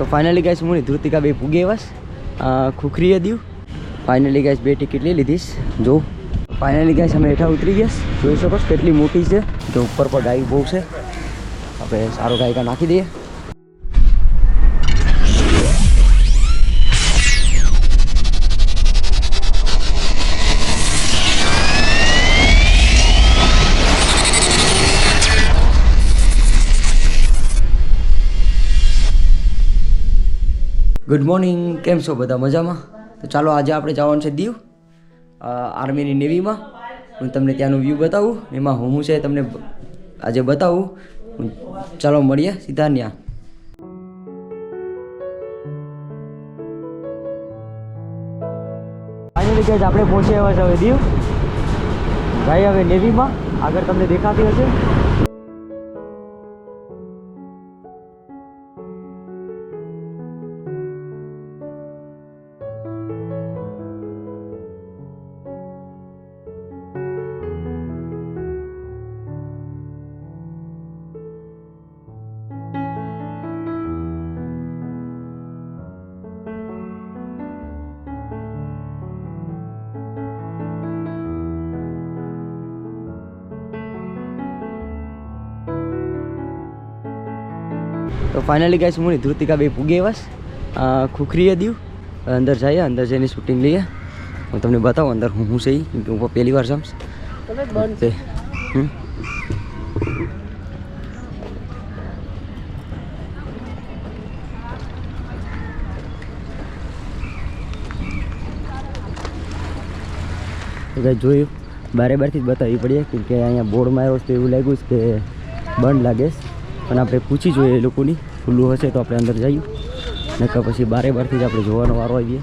તો finally guys હું ધૃતિકા બે ભૂગી વાસ ખુખરીએ દ્યું ફાઇનલી ગાઈસ બે ટિકિટ લઈ લીધીશ જો. ફાઇનલી ગાઈસ અમે હેઠા ઉતરી ગયા જોઈ શકો છો કેટલી મોટી છે. જો ઉપર પર ગાય બહુ છે. આપણે સારો ગાયકા નાખી દઈએ. ગુડ મોર્નિંગ કેમ છો બધા? મજામાં? તો ચાલો આજે આપણે જવાનું છે દીવ આર્મીની નેવીમાં. હું તમને ત્યાંનું વ્યૂ બતાવું એમાં હું છે તમને આજે બતાવું. ચાલો મળીએ સીધા ત્યાં ફાઇનલી આપણે પહોંચી આવ્યા છે હવે દીવ. ભાઈ હવે નેવીમાં, આગળ તમને દેખાતી હશે. તો ફાઇનલી ગાઈસ હું ધૃતિકા બે પૂગી વાસ ખુખરીએ દ્યું અંદર જઈએ અંદર જઈને શૂટિંગ લઈએ. હું તમને બતાવું અંદર હું હું છે હું પહેલી વાર જમ્સ તે હમ. તો કાંઈ જોયું? બારે બારથી જ બતાવવી પડીએ કેમ કે અહીંયા બોર્ડમાં આવ્યો તો એવું લાગ્યું છે કે બંધ લાગે છે. પણ આપણે પૂછી જોઈએ એ લોકોની. ખુલ્લું હશે તો આપણે અંદર જઈએ. નકર પછી બારે બારથી જ આપણે જોવાનો વારો આવીએ.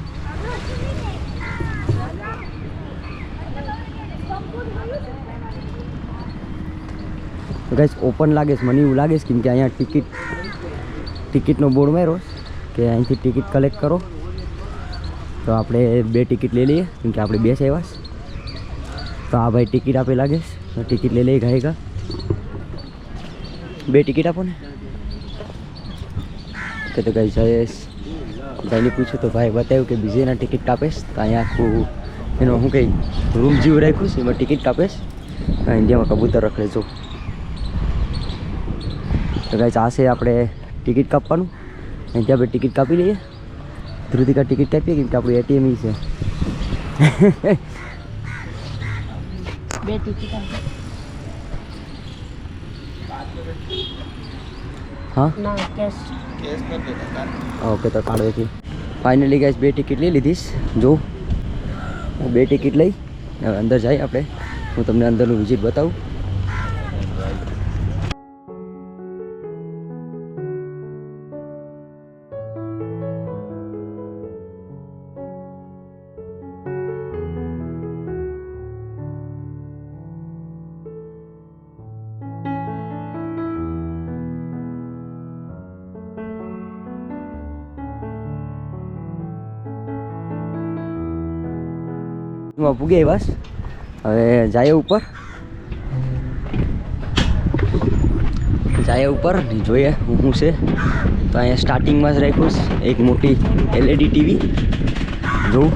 તો ઓપન લાગે છે. મને એવું લાગે છે કેમ કે અહીંયા ટિકિટ ટિકિટનો બોર્ડ માર્યો કે અહીંથી ટિકિટ કલેક્ટ કરો. તો આપણે બે ટિકિટ લઈ લઈએ. કેમ કે આપણે બે સેવાસ તો આ ભાઈ ટિકિટ આપે લાગે ટિકિટ લઈ લઈએ ગાયકા બે ટિકિટ આપો ને કે તો કઈ જયેશ ભાઈને પૂછ્યું તો ભાઈ બતાવ્યું કે બીજેના ટિકિટ કાપેશ તો અહીંયા આખું એનો હું કંઈ રૂમ જેવું રાખ્યું છે એમાં ટિકિટ કાપેશ આ ઇન્ડિયામાં કબૂતર રખડે છો તો ગાઈસ આ છે આપણે ટિકિટ કાપવાનું અહીંથી આપણે ટિકિટ કાપી લઈએ ધ્રુતિકા ટિકિટ કાપીએ કેમ કે આપણું એટીએમ ઈ છે બે ટિકિટ આપો. હા? ઓકે તો કાઢવેથી ફાઇનલી ગાઈસ બે ટિકિટ લઈ લીધીશ. જો હું બે ટિકિટ લઈ હવે અંદર જઈએ આપણે. હું તમને અંદરનું વિઝિટ બતાવું. એમાં પૂગે બસ હવે જાય ઉપર. જાય ઉપર જોઈએ હું છે. તો અહીંયા સ્ટાર્ટિંગમાં જ રાખ્યું છે. એક મોટી એલઈડી ટીવી જોઉં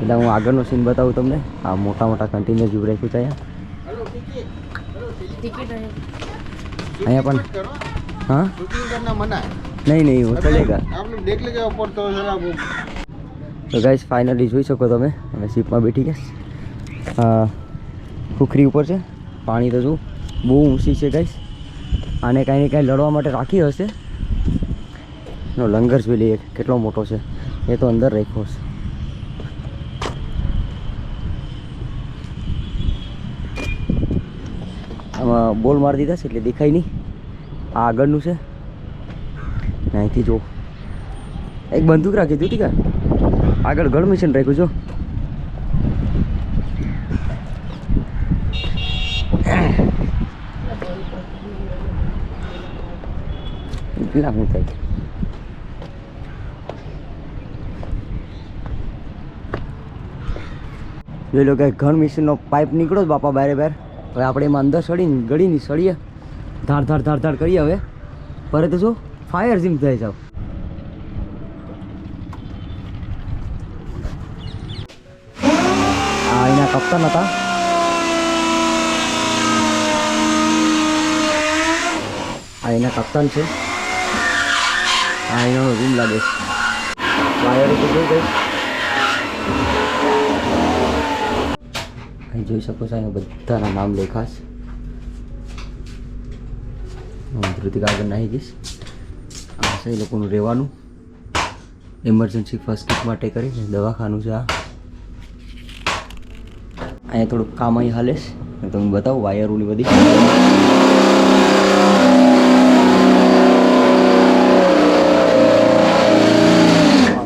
એટલે હું આગળનો સીન બતાવું તમને. આ મોટા મોટા કન્ટેનર જેવું રાખ્યું છે અહીંયા. અહીંયા પણ. हाँ નહીં નહીં હું ચલેગા તો ગાઈસ ફાઇનલી જોઈ શકો તમે. અમે શીપમાં બેઠી ગયા ખુખરી ઉપર છે. પાણી તો શું બહુ ઊંચી છે ગાઈસ આને કાંઈ ને કાંઈ લડવા માટે રાખી હશે. નો લંગર જોઈ લઈએ કેટલો મોટો છે. એ તો અંદર રાખ્યો છે આમાં બોલ મારી દીધા છે એટલે દેખાય નહીં. આ આગળનું છે. અહીંથી જો એક બંદૂક રાખી દીધી કા આગળ ગળ મિશન રાખ્યું જો શું થાય? જોઈ લો કે ઘણ મિશનનો પાઇપ નીકળો બાપા બારે બાર. હવે આપણે એમાં અંદર સડીને ગળીની સળીએ. ધાર ધાર ધાર ધાર કરીએ હવે. પરત શું? ફાયર જીમ થઈ જાવ આ એના કપ્તાન હતા. આ એના કપ્તાન છે. આ એનો રૂમ લાગે તો જોઈ ગઈ. અહીં જોઈ શકો છો, અહીંયા બધાના નામ લેખાશ હું ધૃતિક આગળ નાહી જઈશ છે, એ લોકોનું રહેવાનું. ઇમરજન્સી ફર્સ્ટ એડ માટે કરીને દવાખાનું છે આ. અહીંયા થોડુંક કામ અહીં હાલે છે. તમને બતાવું વાયરોની બધી.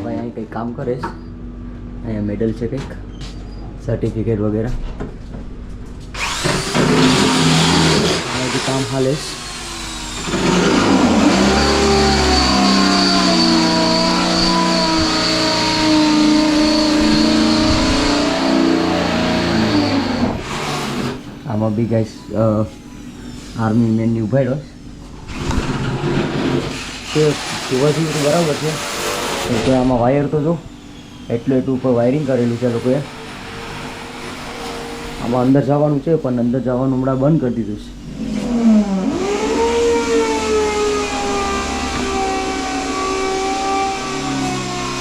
ભાઈ અહીં કંઈક કામ કરે છે. અહીંયા મેડલ છે કંઈક. સર્ટિફિકેટ વગેરે. કામ હાલે આમાં બી ગાઈસ આર્મી મેનની ઉભાડ્યો તે જોવાથી તો બરાબર છે. તો આમાં વાયર તો જો એટલું એટલું ઉપર વાયરિંગ કરેલું છે લોકોએ. આમાં અંદર જવાનું છે પણ અંદર જવાનું હમણાં બંધ કરી દીધું છે.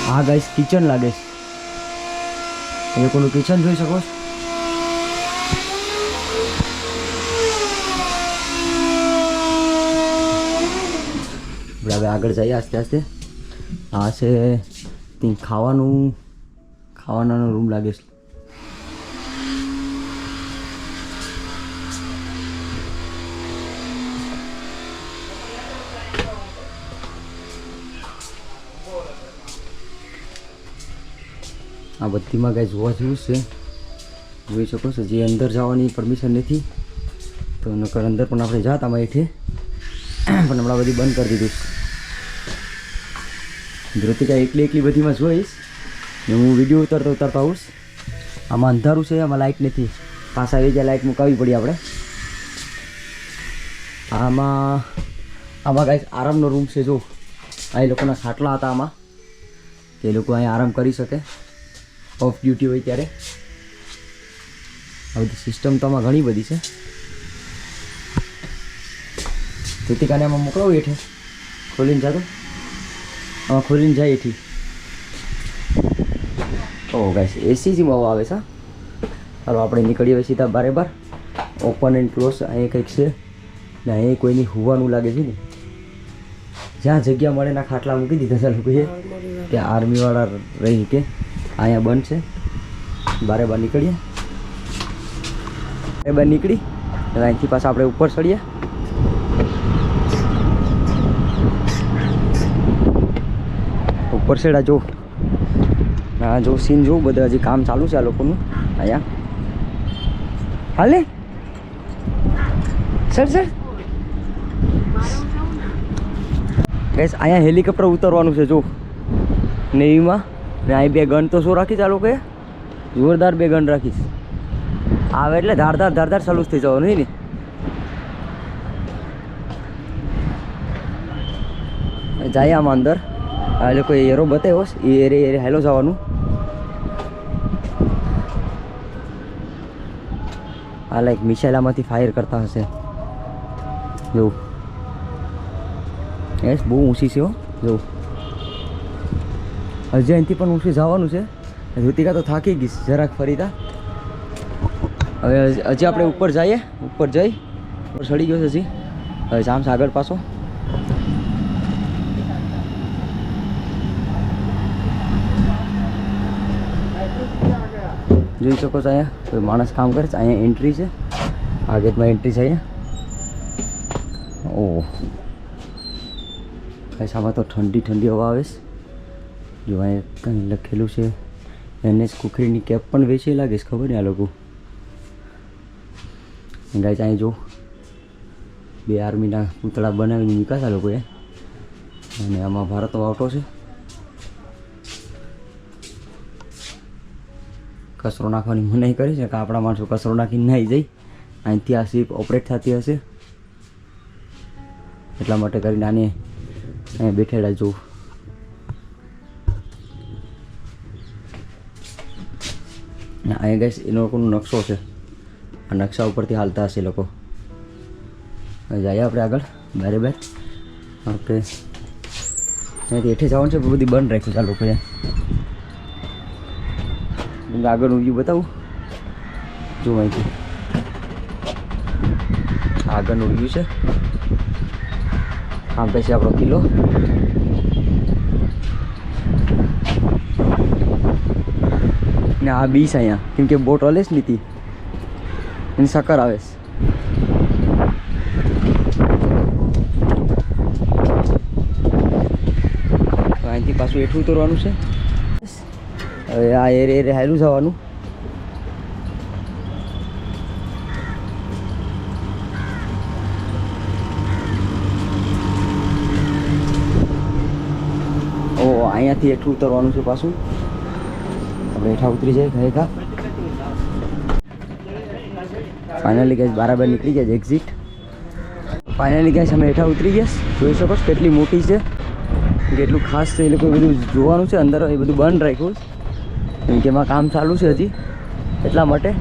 હા ગાઈસ કિચન લાગે છે. એ લોકોનું કિચન જોઈ શકો છો? આપણે હવે આગળ જઈએ આસ્તે આસ્તે. આ છે, ત્યાં ખાવાનું, ખાવાનાનો રૂમ લાગે છે. આ બધીમાં કાંઈ જોવા જેવું છે. જોઈ શકો છો, જે અંદર જવાની પરમિશન નથી, તો નકર અંદર પણ આપણે જાત આમાં હેઠે. પણ હમણાં બધી બંધ કરી દીધું ધૃતિકા એકલી એકલી બધીમાં જોઈશ. ને હું વીડિયો ઉતરતો ઉતરતો આવીશ. આમાં અંધારું છે, આમાં લાઇટ નથી. પાછા આવી જાય લાઇટ મુકાવી પડી આપણે. આમાં આમાં કાંઈક આરામનો રૂમ છે, જો. આ લોકોના ખાટલા હતા આમાં. તે લોકો અહીં આરામ કરી શકે. ઓફ ડ્યુટી હોય ત્યારે. આ બધી સિસ્ટમ તો આમાં ઘણી બધી છે. ધૃતિકાને આમાં મોકલાવું હેઠે. ખોલીને જાતો. આમાં ખોલીને જાય એથી. ઓ ગાઈસ એસી જ હવા આવે છે. ચાલો આપણે નીકળીએ સીધા બારે બાર. ઓપન એન્ડ ક્લોઝ અહીં કંઈક છે. ને અહીં કોઈની હોવાનું લાગે છે ને. જ્યાં જગ્યા મળે ના ખાટલા મૂકી દીધા છે લોકોએ. કે આર્મીવાળા રહી કે, અહીંયા બંધ છે. બારે બાર નીકળીએ. બારે બાર નીકળી અહીંથી પાછા આપણે ઉપર ચડીએ. ઉપર છેડા જો. હા જો સીન જો બધા હજી કામ ચાલુ છે આ લોકોનું. અહીંયા. હાલે સર સર? ગેસ અહીંયા હેલિકોપ્ટર ઉતરવાનું છે, જો. નેવીમાં ને અહીં બે ગન તો શું રાખીશ આ લોકોએ? જોરદાર બે ગન રાખીશ આવે એટલે ધારધાર ધારધાર સલુસ થઈ જવાનું ને? જાય આમાં અંદર. આ લોકો એરો બતાવ્યો એ એરે એરે હેલો જવાનું. આ લાઈક મિસાઇલામાંથી ફાયર કરતા હશે. જોવું એસ બહુ ઊંચી છે હો. જોવું હજી અહીંથી પણ ઊંચી જવાનું છે. ઋતિકા તો થાકી ગઈ જરાક ફરીતા હવે હજી આપણે ઉપર જઈએ, ઉપર જઈ. ઉપર સડી ગયો છે હજી. હવે જામ સાગર પાછો. જોઈ શકો છો અહીંયા. કોઈ માણસ કામ કરે છે, અહીંયા એન્ટ્રી છે. આ ગેટમાં એન્ટ્રી છે અહીંયા. ઓહ. કાંઈ આમાં તો ઠંડી ઠંડી હવા આવે છે. જો અહીંયા કંઈ લખેલું છે, એને જ કુકરીની કેપ પણ વેચી લાગે છે, ખબર ને આ લોકો. ગાય અહીં જો. બે આર્મીના પૂતળા બનાવીને હતા લોકોએ. અને આમાં ભારતનો ઓટો છે. કચરો નાખવાની મનાઈ કરી છે કે આપણા માણસો કચરો નાખીને નહીં જાય. અહીંથી આ શીપ ઓપરેટ થતી હશે. એટલા માટે કરીને આને અહીંયા બેઠેલા જોઉં અહીંયા ગઈશ એ લોકોનો નકશો છે. આ નકશા ઉપરથી હાલતા હશે એ લોકો. જઈએ આપણે આગળ, બારે બાર. આપણે અહીંયાથી હેઠે જવાનું છે બધી બંધ રાખ્યું ચાલુ લોકોએ તમને આગળનું વ્યૂ બતાવું જો અહીંથી આગળનું વ્યૂ છે આમ પછી આપણો કિલ્લો ને આ બીચ અહીંયા કેમ કે બોટ હલે જ નથી એની સકર આવે છે અહીંથી પાછું એઠું ઉતરવાનું છે હવે આ એરે એરે હાલું જવાનું. ઓ, અહીંયાથી એટલું ઉતરવાનું છે પાછું. આપણે હેઠા ઉતરી જાય ઘરે ફાઇનલી ગેસ બરાબર નીકળી ગયા એક્ઝિટ ફાઇનલી ગેસ અમે હેઠા ઉતરી ગયા જોઈ શકો છો કેટલી મોટી છે. કેટલું ખાસ છે, એ લોકો બધું જોવાનું છે. અંદર એ બધું બંધ રાખ્યું છે. કેમ એમાં કામ ચાલુ છે હજી, એટલા માટે.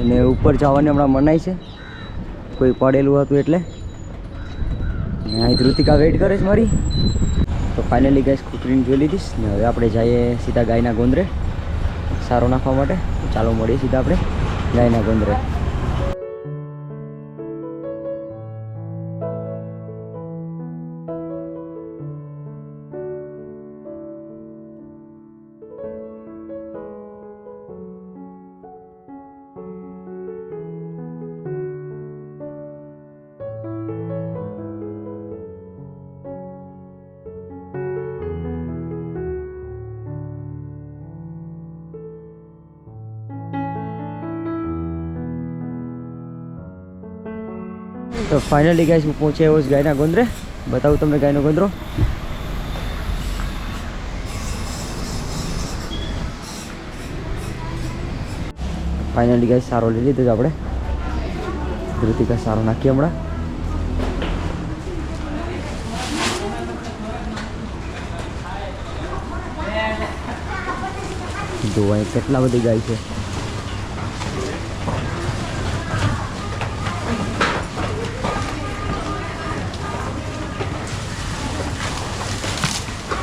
અને ઉપર જવાની હમણાં મનાઈ છે. કોઈ પડેલું હતું એટલે. અહીં ધૃતિકા વેઇટ કરે છે મારી. તો ફાઇનલી ગાય સ્કૂટરીને જોઈ લીધીશ ને હવે આપણે જઈએ સીધા ગાયના ગોંદરે. સારો નાખવા માટે. ચાલો મળીએ સીધા આપણે ગાયના ગોંદરે. તો ફાઇનલી ગાઈસ હું પહોંચ્યો એવો જ ગાયના ગોંદરે. બતાવું તમને ગાયનો ગોંદરો. ફાઇનલી ગાય સારો લઈ લીધો આપણે. ધૃતિકા સારો નાખીએ હમણાં. જોવા કેટલા બધી ગાય છે.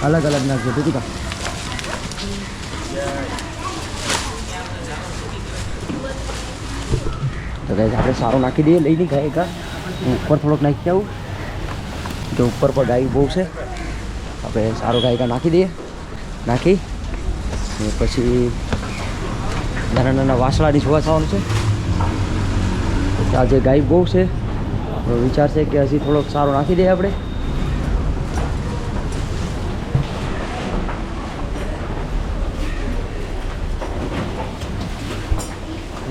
અલગ અલગ નાખજો ધૃતિકા તો ગાઈસ આપણે સારો નાખી દઈએ, લઈ નહીં ગાય કા ઉપર થોડોક નાખી આવું. તો ઉપર પર ગાય બહુ છે. આપણે સારો ગાયકા નાખી દઈએ. નાખી. પછી નાના નાના વાસળાની જોવા થવાનું છે. આજે ગાય બહુ છે વિચાર છે કે હજી થોડોક સારો નાખી દઈએ આપણે.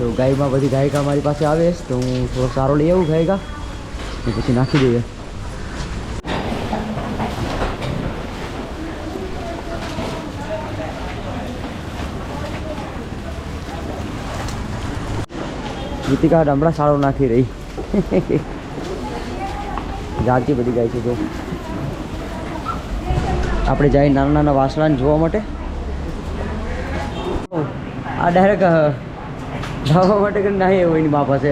તો ગાયમાં બધી ગાયકા મારી પાસે આવે તો હું થોડો સારો લઈ આવું ગાયકા. ને પછી નાખી દઈએ. ગીતિકા હમણાં સારો નાખી રહી. જાગતી બધી ગાય છે, જો. આપણે જાય નાના નાના વાસણાને જોવા માટે. આ ડાયરેક્ટ જવા માટે કરીને નાહી એવું એની મા પાસે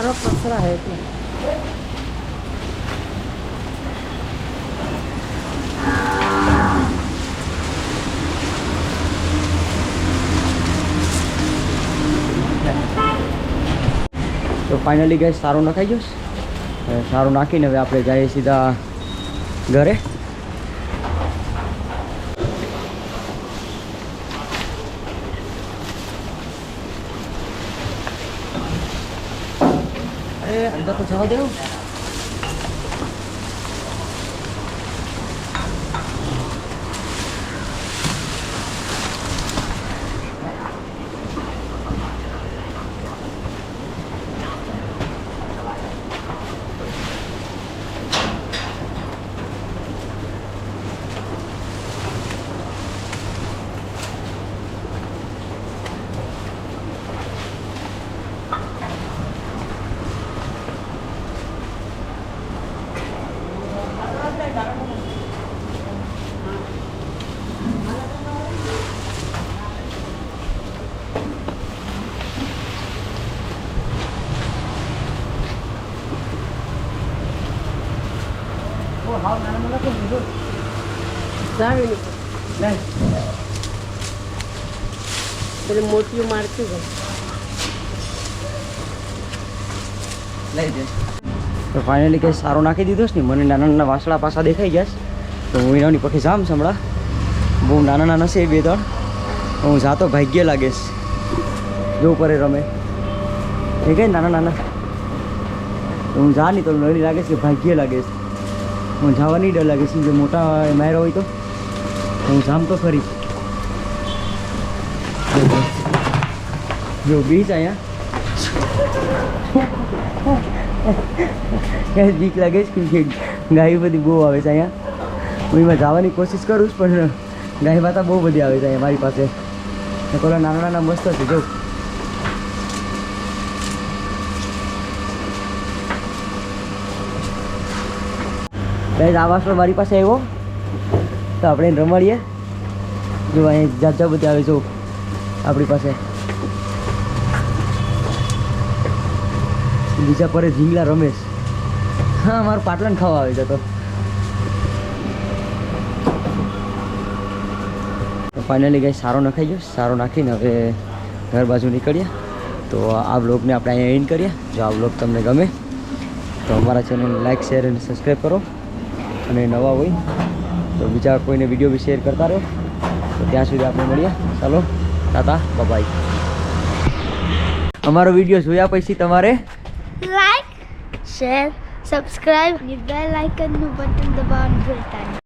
सारा पसरा है इसमें તો ફાઇનલી ગઈ સારું નખાઈ ગયું છે. હવે સારું નાખીને હવે આપણે જઈએ સીધા ઘરે અરે અંદર તો જવા દેવું જાવી નહીં પેલી મોટીઓ મારતી તો ફાઇનલી કંઈ સારો નાખી દીધો છે ને મને નાના નાના વાસળા પાછા દેખાઈ ગયા છે. તો હું એનાની પછી જામ સંભળા. બહુ નાના નાના છે બે ત્રણ. હું જાતો ભાગ્ય લાગે છે. જો ઉપર રમે. એ કઈ નાના નાના હું જા નહીં તો નડી લાગે છે કે ભાગ્ય લાગે છે. હું જવાની ડર લાગે છે જો મોટા માર્યા હોય તો. હું જામ તો ખરી. જો બીચ અહીંયા બીક લાગે છે કે ગાય બધી બહુ આવે છે અહીંયા હું એમાં જવાની કોશિશ કરું છું, પણ ગાય માતા બહુ બધી આવે છે અહીંયા મારી પાસે. કોલા નાના નાના મસ્ત છે, જો. ગાઈઝ આ મારી પાસે આવ્યો તો આપણે એને રમાડીએ. જો અહીં જાત જાત બધી આવે જો આપણી પાસે. બીજા પરે ઝીંગલા રમેશ. હા, મારું પાટલાને ખાવા આવે છે તો. ફાઇનલી ગઈ સારો નખાઈ ગયો. સારો નાખીને હવે ઘર બાજુ નીકળીએ. તો આ બ્લોગને આપણે અહીંયા એન્ડ કરીએ. જો આ બ્લોગ તમને ગમે, તો અમારા ચેનલને લાઇક શેર અને સબસ્ક્રાઈબ કરો. અને નવા હોય તો બીજા કોઈને વીડિયો બી શેર કરતા રહો. તો ત્યાં સુધી આપણે મળીએ. ચાલો તાતા બાય અમારો વીડિયો જોયા પછી તમારે લાઈક શેર સબસ્ક્રાઇબ બેલ આઇકનનું બટન દબાવવાનું ભૂલતા નહીં.